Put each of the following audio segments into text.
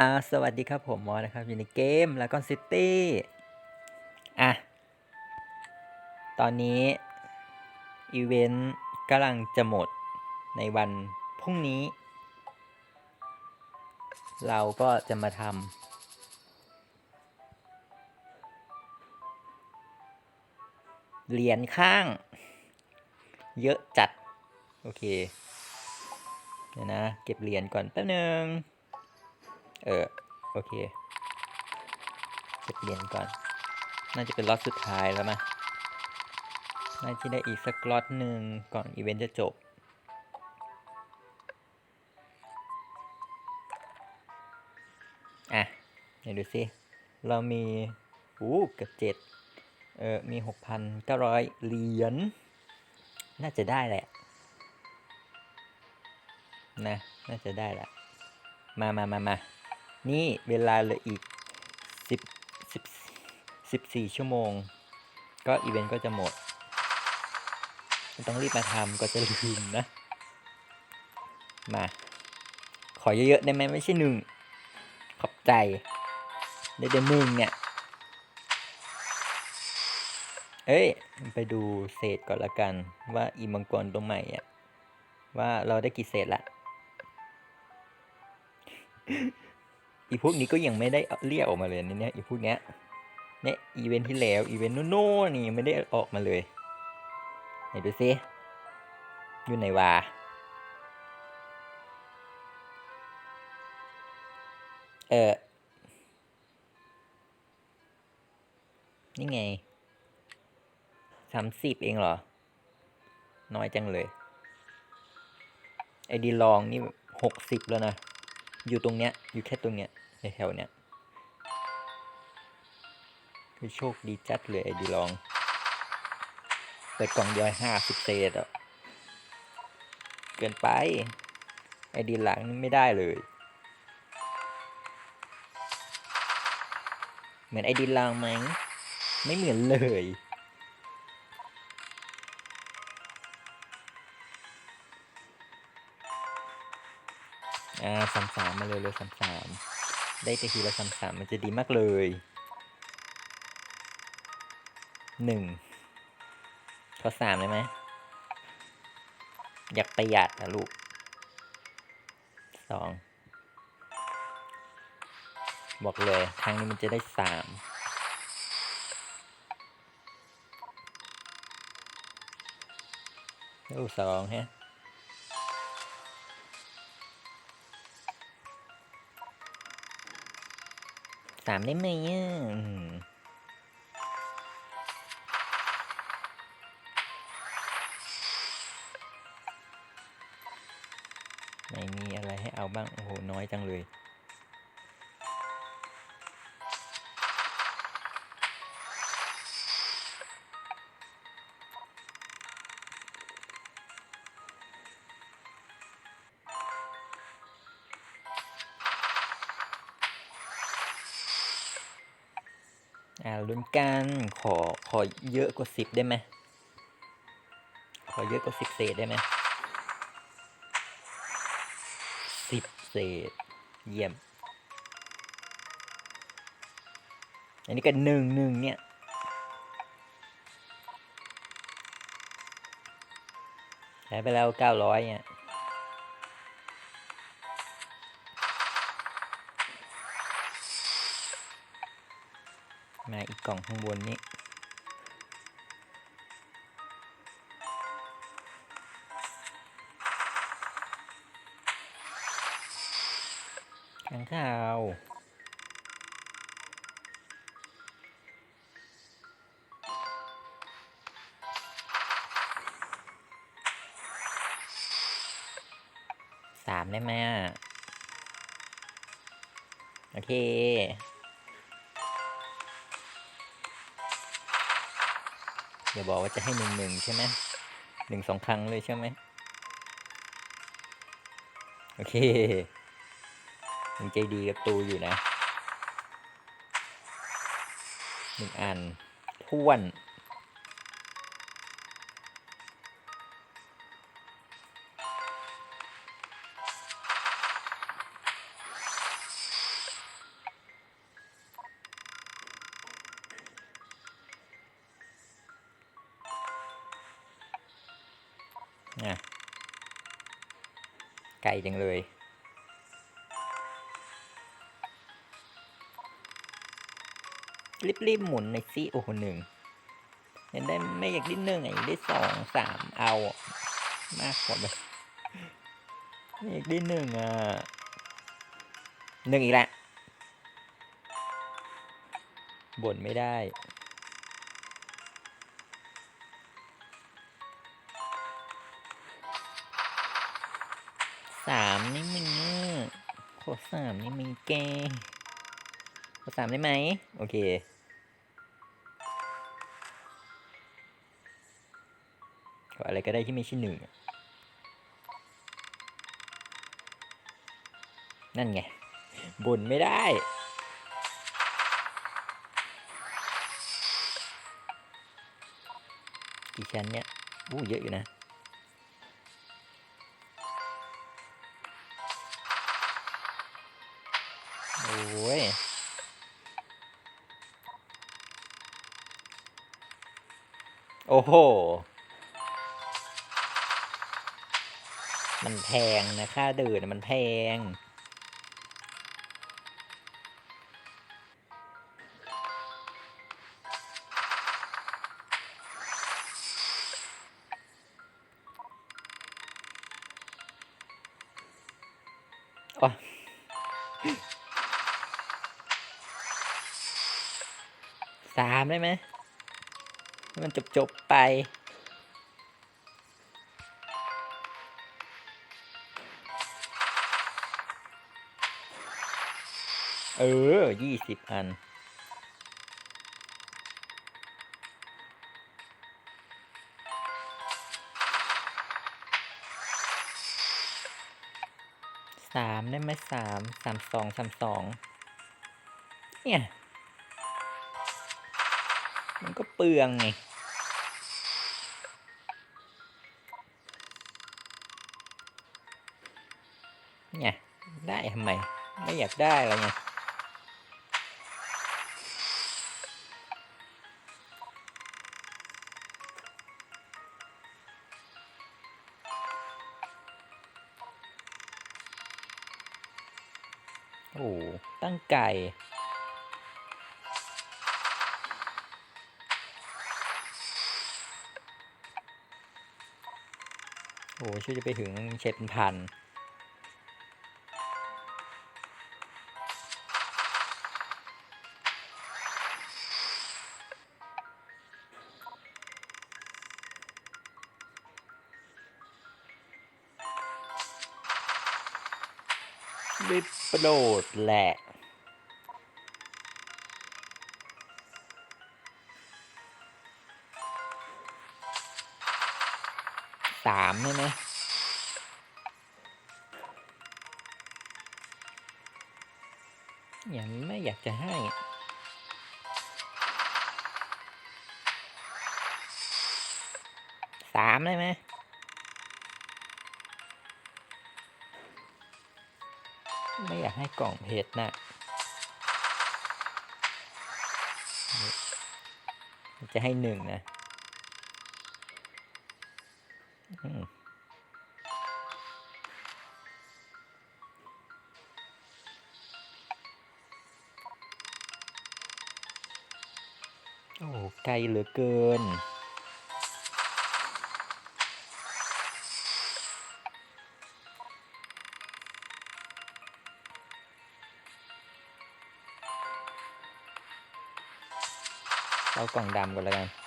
อ่าสวัสดีครับผมมอสนะครับ อยู่ในเกมแล้วก็ซิตี้อะ ตอนนี้ อีเวนต์กำลังจะหมดในวันพรุ่งนี้ เราก็จะมาทำเหรียญข้าง เยอะจัด โอเค เดี๋ยวนะ เก็บเหรียญก่อนแป๊บนึง เออ โอเคเก็บเหรียญก่อน น่าจะเป็นล็อตสุดท้ายแล้วมั้ยน่าจะได้อีกสักล็อตหนึ่งก่อนอีเวนต์จะจบ อะเดี๋ยวดูสิ เรามีอู้เกือบเจ็ดเออ มีหกพันเก้าร้อยเหรียญ น่าจะได้แหละ นะ น่าจะได้แหละ มามามามา นี่เวลาเหลืออีกสิบสิบสิบสี่ชั่วโมง ก็อีเวนต์ก็จะหมด ต้องรีบมาทำก็จะลืมนะ มา ขอเยอะๆได้ไหมไม่ใช่หนึ่ง ขอบใจ ได้เดือนหนึ่งเนี่ย เอ้ย ไปดูเศษก่อนละกัน ว่าอีมังกรตัวใหม่อะว่าเราได้กี่เศษละ อีพวกนี้ก็ยังไม่ได้เรียกออกมาเลยนเนี่ยอีพวกเนี้ยเนี่ยอีเวนท์ที่แล้วอีเวนต์โน่นนี่ไม่ได้ออกมาเลยไหนดูซิอยู่ไหนวะเออนี่ไงสามสิบเองเหรอ น้อยจังเลย ไอดีลองนี่หกสิบแล้วนะ อยู่ตรงเนี้ย อยู่แค่ตรงเนี้ยในแถวเนี้ย คือโชคดีจัดเลยไอ้ดีลองเปิดกล่องเดียห้าสิบเศษอะ เกินไป ไอ้ดีหลังนี่ไม่ได้เลย เหมือนไอ้ดีลางไหม ไม่เหมือนเลย อ่าสามสามมาเลยเลยสามสามได้แต่ทีละสามสามมันจะดีมากเลยหนึ่งขอสามได้ไหมอยากประหยัดนะลูกสองบอกเลยครั้งนี้มันจะได้สามโอ้สองฮะ สามได้ไหมเนี่ยไม่มีอะไรให้เอาบ้าง โอ้โห น้อยจังเลย ลุ้นกัน ขอ ขอเยอะกว่าสิบได้ไหม ขอเยอะกว่าสิบเศษได้ไหมสิบเศษ เยี่ยม อันนี้ก็หนึ่งหนึ่งเนี่ยใช้ไปแล้วเก้าร้อยเนี่ย มาอีกกล่องข้างบนนี้ ข้างข่าวสามได้ไหมอะโอเค อย่าบอกว่าจะให้หนึ่งหนึ่งใช่ไหมหนึ่งสองครั้งเลยใช่ไหมโอเคยังใจดีกับตูอยู่นะหนึ่งอันท้วน ไกลจังเลยรีบๆหมุนหน่อยสิโอ้โหหนึ่งยากได้ไม่อยากได้หนึ่งอะอยากได้สองสามเอามากกว่าแบบไม่อยากได้หนึ่งอะหนึ่งอีกแล้วบ่นไม่ได้ สามนี่มึงอะขอสามนี่มึงแกขอสามได้ไหม โอเค ขออะไรก็ได้ที่ไม่ใช่หนึ่งอะนั่นไงบ่นไม่ได้กี่ชั้นเนี่ยอู้เยอะอยู่นะ โอ้ยโอ้โห มันแพงนะค่าเดินน่ะมันแพง สามได้ไหมให้มันจบจบไป เออยี่สิบอันสามได้ไหมสามสามสองสามสองเนี่ย มันก็เปลืองไงเนี่ยได้ทำไม ไม่อยากได้อะไรไงโอ้ตั้งไก่ โอ้โหช่วยจะไปถึงเช็ดพันรีบปโดดแหละ สามใช่ไหมยังไม่อยากจะให้สามได้ไหมไม่อยากให้กล่องเพชรนะจะให้หนึ่งนะ โอ้ไกลเหลือเกิน เอากล่องดำก่อนแล้วกัน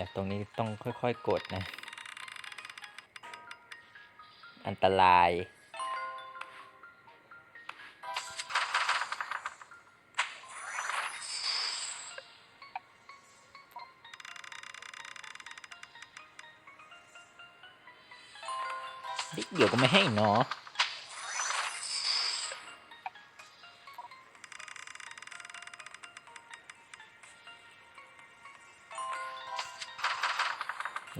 อยากตรงนี้ต้องค่อยๆกดนะ อันตราย เดี๋ยวก็ไม่ให้เนาะ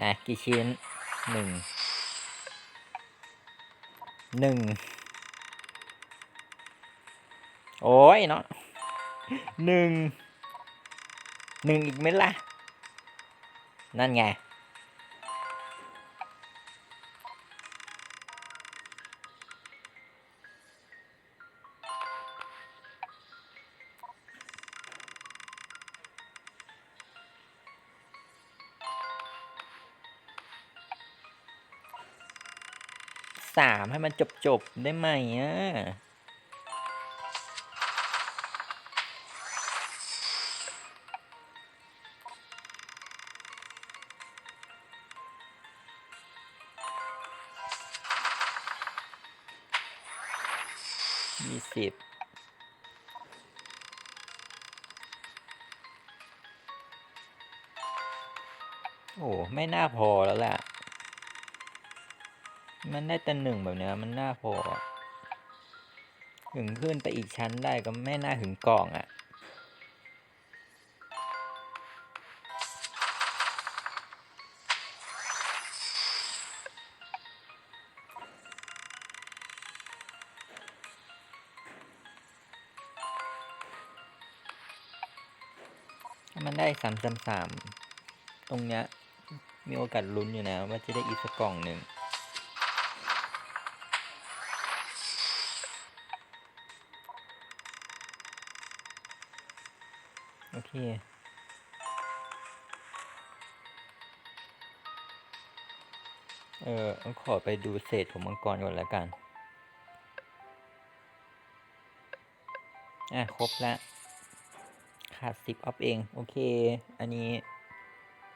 นะกี่ชิ้นหนึ่งหนึ่งโอ้ยเนาะหนึ่งหนึ่งอีกไหมล่ะ นั่นไง ให้มันจบจบๆได้ไหมอะยี่สิบโอ้ ไม่น่าพอแล้วแหละ มันได้แต่หนึ่งแบบเนี้ยมันน่าพอถึงขึ้นไปอีกชั้นได้ก็ไม่น่าถึงกล่องอะ่ะถ้ามันได้สามสามสามตรงเนี้ยมีโอกาสลุ้นอยู่นะว่าจะได้อีกสักกล่องหนึ่ง โอเคเออขอไปดูเศษของมังกรก่อนแล้วกัน อะ ครบแล้วขาดสิบออฟเอง โอเค อันนี้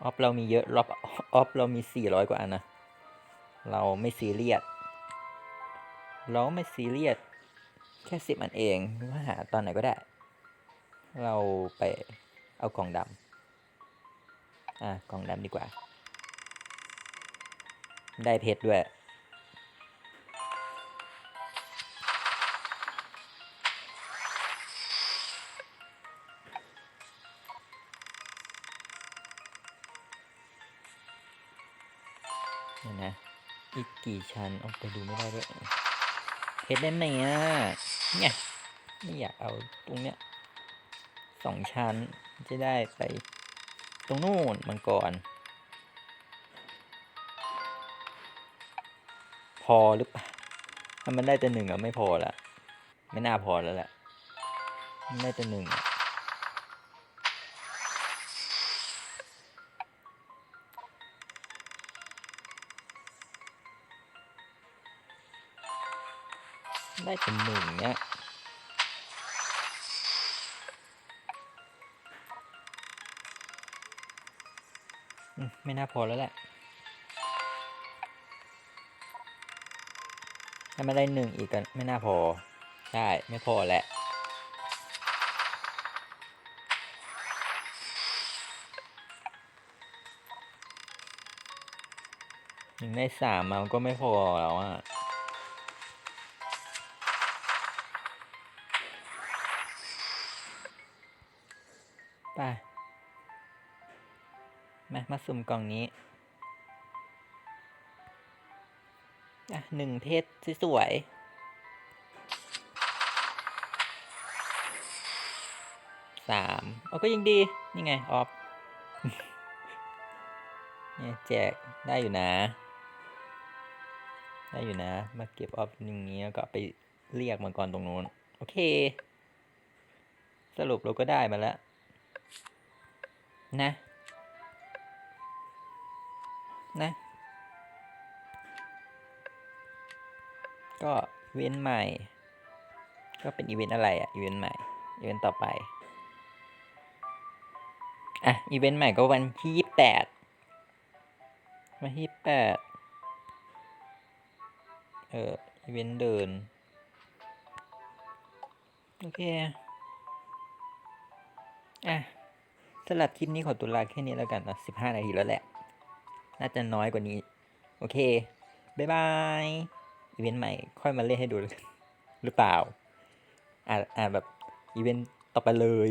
ออฟเรามีเยอะรอบออฟเรามีสี่ร้อยกว่าอันนะ เราไม่ซีเรียส เราไม่ซีเรียส แค่สิบอันเองว่าหาตอนไหนก็ได้ เราไปเอากล่องดำอะกล่องดำดีกว่า ได้เพชรด้วยเดี๋ยวนะ อีกกี่ชั้นเอาไปดูไม่ได้ด้วยเพชรได้ไหมอะเนี่ยไม่อยากเอาตรงเนี้ย สองชั้นจะได้ไปตรงนู่นมันก่อนพอหรือเปล่าถ้ามันได้แต่หนึ่งอะไม่พอละไม่น่าพอแล้วแหละได้แต่หนึ่งได้แต่หนึ่งเนี้ย ไม่น่าพอแล้วแหละถ้าไม่ได้หนึ่งอีกก็ไม่น่าพอ ใช่ ไม่พอแหละหนึ่งได้สามมันก็ไม่พอแล้วอะไป มามาสุ่มกล่องนี้อะหนึ่งเพชรสวยสามเอาก็ยังดี นี่ไง ออฟเนี่ยแจกได้อยู่นะ ได้อยู่นะ มาเก็บออฟอย่างเงี้ยก็ไปเรียกมังกรตรงนู้น โอเค สรุปเราก็ได้มาแล้ว นะ นะ ก็อีเวนต์ใหม่ ก็เป็นอีเวนต์อะไรอะอีเวนต์ใหม่ อีเวนต์ต่อไป อะ อีเวนต์ใหม่ก็วันที่ยี่สิบแปดวันที่แปดเอออีเวนต์เดิน โอเค อะสำหรับคลิปนี้ขอตัวลาแค่นี้แล้วกันนะสิบห้านาทีแล้วแหละ น่าจะน้อยกว่านี้ โอเคบายบายอีเวนต์ใหม่ค่อยมาเล่นให้ดูหรือเปล่าอ่าอ่าแบบอีเวนต์ต่อไปเลย